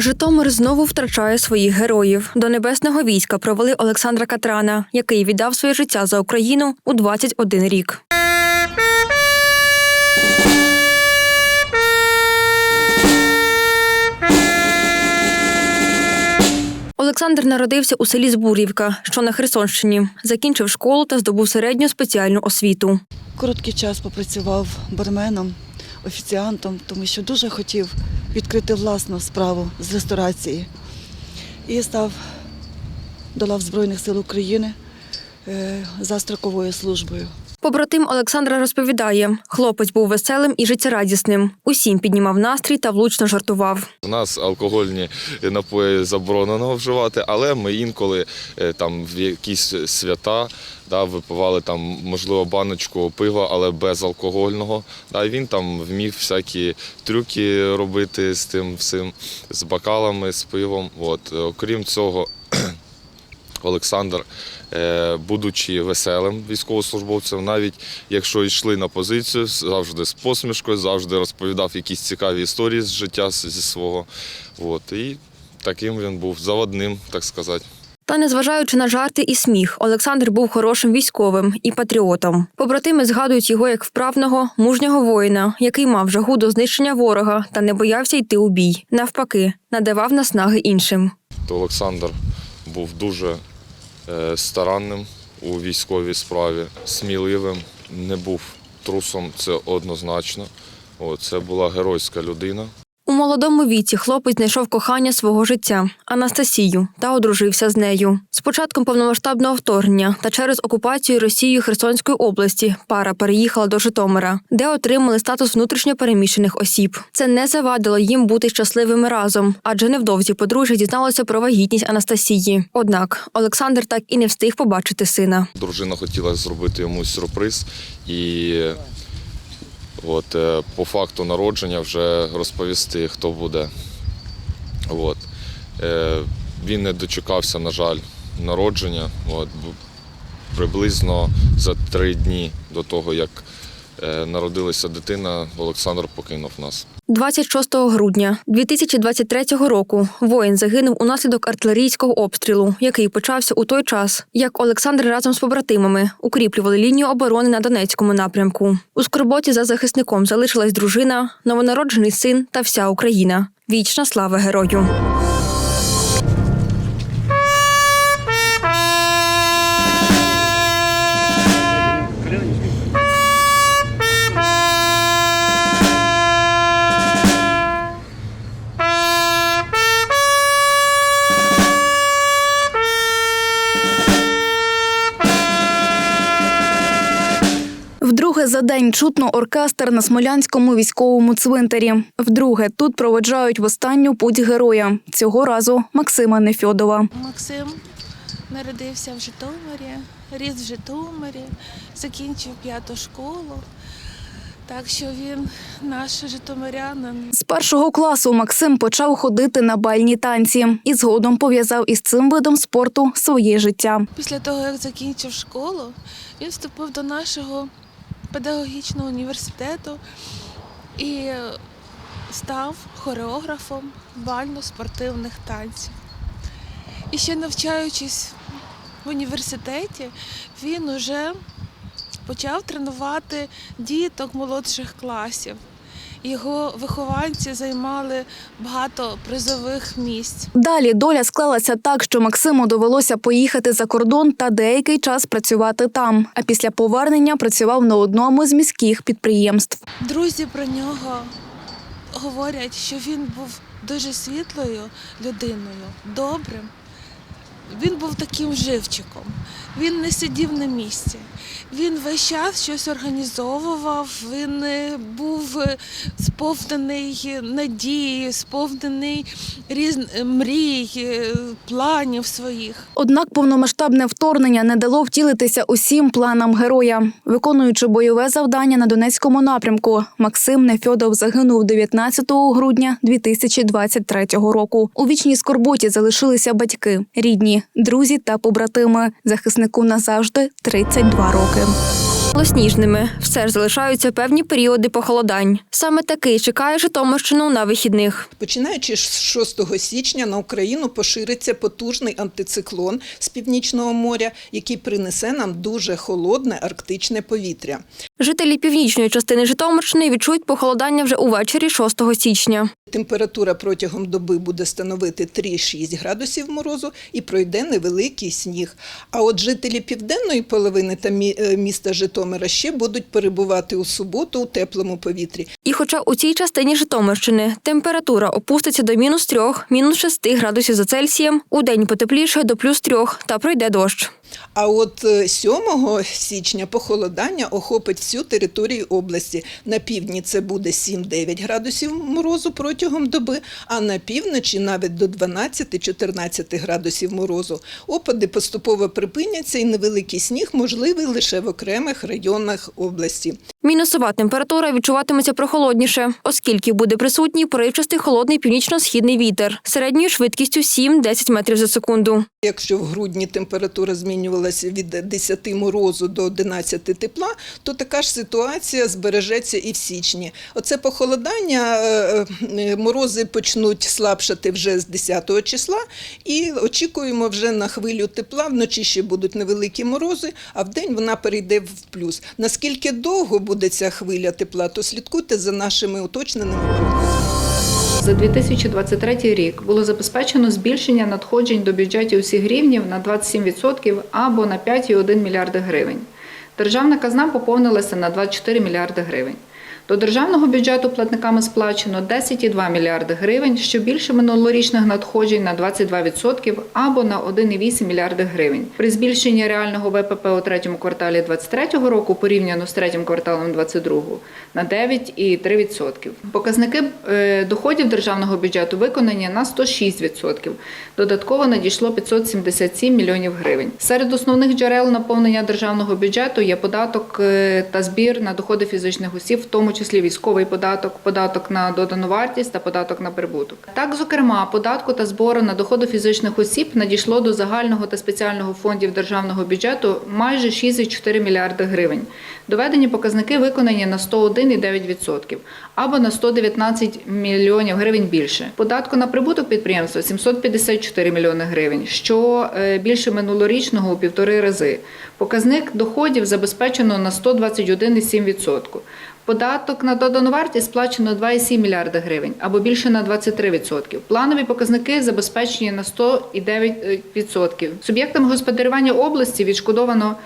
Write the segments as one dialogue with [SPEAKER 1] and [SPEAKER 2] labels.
[SPEAKER 1] Житомир знову втрачає своїх героїв. До небесного війська провели Олександра Катрана, який віддав своє життя за Україну у 21 рік. Олександр народився у селі Збурівка, що на Херсонщині. Закінчив школу та здобув середню спеціальну освіту.
[SPEAKER 2] Короткий час попрацював барменом, офіціантом, тому що дуже хотів відкрити власну справу з ресторації. І став до лав Збройних сил України е, за строковою службою.
[SPEAKER 1] Побратим Олександра розповідає, хлопець був веселим і життєрадісним. Усім піднімав настрій та влучно жартував.
[SPEAKER 3] У нас алкогольні напої заборонено вживати, але ми інколи е, там в якісь свята да, випивали там, можливо, баночку пива, але безалкогольного. Да, він там вмів всякі трюки робити з тим всім, з бокалами, з пивом. От. Окрім цього, Олександр, е, будучи веселим військовослужбовцем, навіть якщо йшли на позицію, завжди з посмішкою, завжди розповідав якісь цікаві історії з життя зі свого. От. І таким він був заводним, так сказати.
[SPEAKER 1] Та незважаючи на жарти і сміх, Олександр був хорошим військовим і патріотом. Побратими згадують його як вправного, мужнього воїна, який мав жагу до знищення ворога та не боявся йти у бій. Навпаки, надавав наснаги іншим.
[SPEAKER 3] То Олександр був дуже е, старанним у військовій справі, сміливим, не був трусом, це однозначно. Це була геройська людина.
[SPEAKER 1] Молодому віці хлопець знайшов кохання свого життя Анастасію та одружився з нею. З початком повномасштабного вторгнення та через окупацію Росією Херсонської області пара переїхала до Житомира, де отримали статус внутрішньопереміщених осіб. Це не завадило їм бути щасливими разом, адже невдовзі подружжя дізналося про вагітність Анастасії. Однак Олександр так і не встиг побачити сина.
[SPEAKER 3] Дружина хотіла зробити йому сюрприз і от, е, по факту народження вже розповісти, хто буде. От. Е, Він не дочекався, на жаль, народження. От, приблизно за три дні до того, як е, народилася дитина, Олександр покинув нас.
[SPEAKER 1] 26 грудня 2023 року воїн загинув унаслідок артилерійського обстрілу, який почався у той час, як Олександр разом з побратимами укріплювали лінію оборони на Донецькому напрямку. У скорботі за захисником залишилась дружина, новонароджений син та вся Україна. Вічна слава герою.
[SPEAKER 4] Вдруге за день чутно оркестр на Смолянському військовому цвинтарі. Вдруге тут проведжають в останню путь героя. Цього разу Максима Нефьодова.
[SPEAKER 5] Максим народився в Житомирі, ріс в Житомирі, закінчив п'яту школу. Так що він наш житомирянин.
[SPEAKER 4] З першого класу Максим почав ходити на бальні танці і згодом пов'язав із цим видом спорту своє життя.
[SPEAKER 5] Після того, як закінчив школу, він вступив до нашого педагогічного університету і став хореографом бально-спортивних танців. І ще навчаючись в університеті, він уже почав тренувати діток молодших класів. Його вихованці займали багато призових місць.
[SPEAKER 4] Далі доля склалася так, що Максиму довелося поїхати за кордон та деякий час працювати там. А після повернення працював на одному з міських підприємств.
[SPEAKER 5] Друзі про нього говорять, що він був дуже світлою людиною, добрим. Він був таким живчиком. Він не сидів на місці. Він весь час щось організовував. Він е, був е, сповнений надії, сповнений різ... мрій, е, планів своїх.
[SPEAKER 4] Однак повномасштабне вторгнення не дало втілитися усім планам героя. Виконуючи бойове завдання на Донецькому напрямку, Максим Нефьодов загинув 19 грудня 2023 року. У вічній скорботі залишилися батьки, рідні, друзі та побратими. Захиснику назавжди 32 роки.
[SPEAKER 1] Стали сніжними, все ж залишаються певні періоди похолодань. Саме такий чекає Житомирщину на вихідних.
[SPEAKER 6] Починаючи з 6 січня на Україну пошириться потужний антициклон з північного моря, який принесе нам дуже холодне арктичне повітря.
[SPEAKER 1] Жителі північної частини Житомирщини відчують похолодання вже увечері 6 січня.
[SPEAKER 6] Температура протягом доби буде становити 3-6 градусів морозу і пройде невеликий сніг. А от жителі південної половини та е, міста Житомира ще будуть перебувати у суботу у теплому повітрі.
[SPEAKER 1] І хоча у цій частині Житомирщини температура опуститься до мінус трьох, мінус шести градусів за Цельсієм, у день потепліше до плюс трьох та пройде дощ.
[SPEAKER 6] А от е, 7 січня похолодання охопить всю територію області. На півдні це буде 7-9 градусів морозу протягом доби, а на півночі навіть до 12-14 градусів морозу. Опади поступово припиняться і невеликий сніг можливий лише в окремих районах області.
[SPEAKER 1] Мінусова температура відчуватиметься прохолодніше, оскільки буде присутній поривчастий холодний північно-східний вітер середньою швидкістю 7-10 метрів за секунду.
[SPEAKER 6] Якщо в грудні температура змінювалася від 10 морозу до 11 тепла, то така ж ситуація збережеться і в січні. Оце похолодання, е, е, морози почнуть слабшати вже з 10 числа, і очікуємо вже на хвилю тепла. Вночі ще будуть невеликі морози, а вдень вона перейде в плюс. Наскільки довго буде ця хвиля тепла, то слідкуйте за нашими уточненими прогнозами.
[SPEAKER 7] За 2023 рік було забезпечено збільшення надходжень до бюджетів усіх рівнів на 27% або на 5,1 мільярди гривень. Державна казна поповнилася на 24 мільярди гривень. До державного бюджету платниками сплачено 10,2 мільярди гривень, що більше минулорічних надходжень на 22% або на 1,8 мільярди гривень. При збільшенні реального ВПП у третьому кварталі 2023 року порівняно з третім кварталом 2022 на 9,3%. Показники е, доходів державного бюджету виконані на 106%. Додатково надійшло 577 мільйонів гривень. Серед основних джерел наповнення державного бюджету є податок е, та збір на доходи фізичних осіб, в тому числі військовий податок, податок на додану вартість та податок на прибуток. Так, зокрема, податку та збору на доходи фізичних осіб надійшло до загального та спеціального фондів державного бюджету майже 6,4 мільярди гривень. Доведені показники виконані на 101,9% або на 119 мільйонів гривень більше. Податку на прибуток підприємства 754 мільйони гривень, що е, більше минулорічного у півтори рази. Показник доходів забезпечено на 121,7%. Податок на додану вартість сплачено 2,7 мільярда гривень або більше на 23%. Планові показники забезпечені на 109%. Суб'єктам господарювання області відшкодовано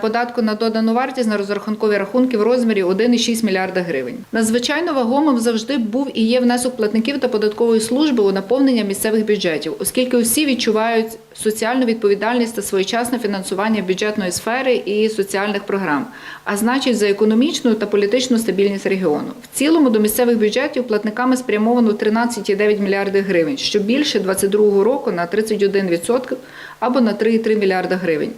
[SPEAKER 7] податку на додану вартість на розрахункові рахунки в розмірі 1,6 мільярда гривень. Надзвичайно вагомим завжди був і є внесок платників та податкової служби у наповнення місцевих бюджетів, оскільки усі відчувають соціальну відповідальність та своєчасне фінансування бюджетної сфери і соціальних програм, а значить за економічну та політичну стабільність регіону. В цілому до місцевих бюджетів платниками спрямовано 13,9 мільярди гривень, що більше 2022 року на 31% або на 3,3 мільярда гривень.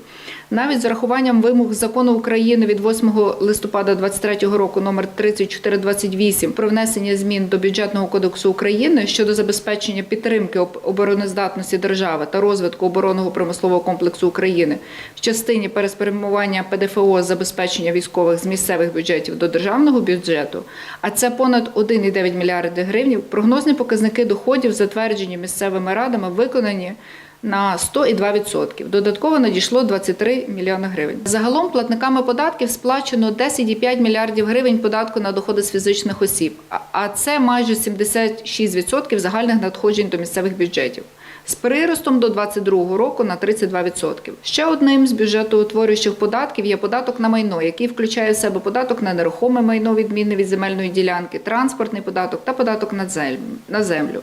[SPEAKER 7] Навіть з урахуванням вимог закону України від 8 листопада 2023 року номер 3428 про внесення змін до бюджетного кодексу України щодо забезпечення підтримки обороноздатності держави та розвитку оборонного промислового комплексу України в частині переспрямування ПДФО з забезпечення військових з місцевих бюджетів до державного бюджету, а це понад 1,9 мільярди гривень. Прогнозні показники доходів, затверджені місцевими радами, виконані на 102%. Додатково надійшло 23 мільйони гривень. Загалом платниками податків сплачено 10,5 мільярдів гривень податку на доходи з фізичних осіб, а- це майже 76% загальних надходжень до місцевих бюджетів. З приростом до 2022 року на 32%. Ще одним з бюджетоутворюючих податків є податок на майно, який включає в себе податок на нерухоме майно, відмінне від земельної ділянки, транспортний податок та податок на зем- землю.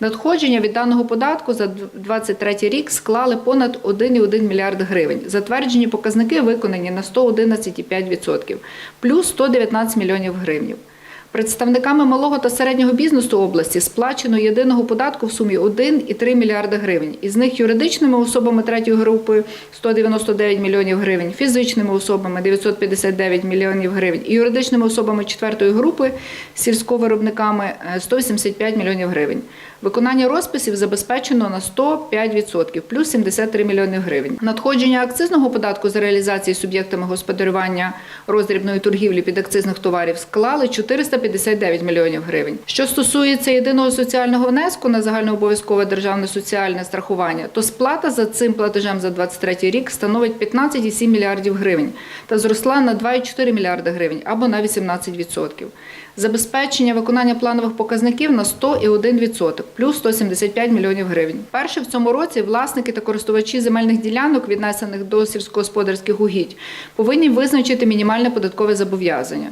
[SPEAKER 7] Надходження від даного податку за 2023 рік склали понад 1,1 мільярд гривень. Затверджені показники виконані на 111,5%, плюс 119 мільйонів гривень. Представниками малого та середнього бізнесу області сплачено єдиного податку в сумі 1,3 мільярда гривень. Із них юридичними особами третьої групи 199 мільйонів гривень, фізичними особами 959 мільйонів гривень і юридичними особами четвертої групи сільськовиробниками е, 185 мільйонів гривень. Виконання розписів забезпечено на 105%, плюс 73 мільйони гривень. Надходження акцизного податку за реалізації суб'єктами господарювання роздрібної торгівлі під акцизних товарів склали 459 мільйонів гривень. Що стосується єдиного соціального внеску на загальнообов'язкове державне соціальне страхування, то сплата за цим платежем за 2023 рік становить 15,7 мільярдів гривень та зросла на 2,4 мільярди гривень або на 18%. Забезпечення виконання планових показників на 101%, плюс 175 мільйонів гривень. Перше в цьому році власники та користувачі земельних ділянок, віднесених до сільськогосподарських угідь, повинні визначити мінімальне податкове зобов'язання.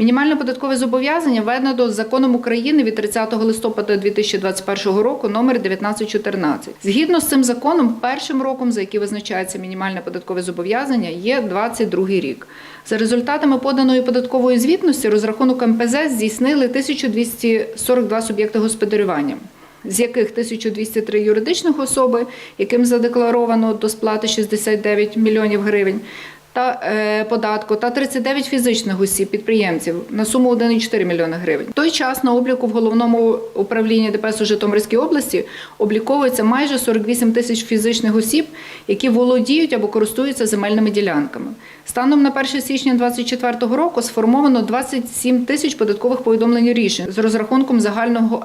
[SPEAKER 7] Мінімальне податкове зобов'язання введено законом України від 30 листопада 2021 року номер 1914. Згідно з цим законом, першим роком, за який визначається мінімальне податкове зобов'язання, є 22 рік. За результатами поданої податкової звітності розрахунок МПЗ здійснили 1242 суб'єкти господарювання. З яких 1203 юридичних особи, яким задекларовано до сплати 69 мільйонів гривень, та е, податку та 39 фізичних осіб підприємців на суму 1,4 мільйони гривень. В той час на обліку в головному управлінні ДПС у Житомирській області обліковується майже 48 тисяч фізичних осіб, які володіють або користуються земельними ділянками. Станом на 1 січня 2024 року сформовано 27 тисяч податкових повідомлень рішень з розрахунком загального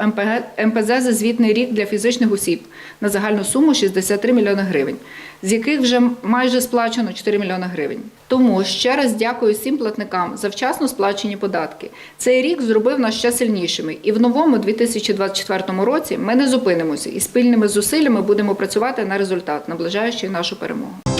[SPEAKER 7] МПЗ за звітний рік для фізичних осіб на загальну суму 63 мільйони гривень, з яких вже майже сплачено 4 мільйони гривень. Тому ще раз дякую всім платникам за вчасно сплачені податки. Цей рік зробив нас ще сильнішими, і в новому 2024 році ми не зупинимося і спільними зусиллями будемо працювати на результат, наближаючи нашу перемогу.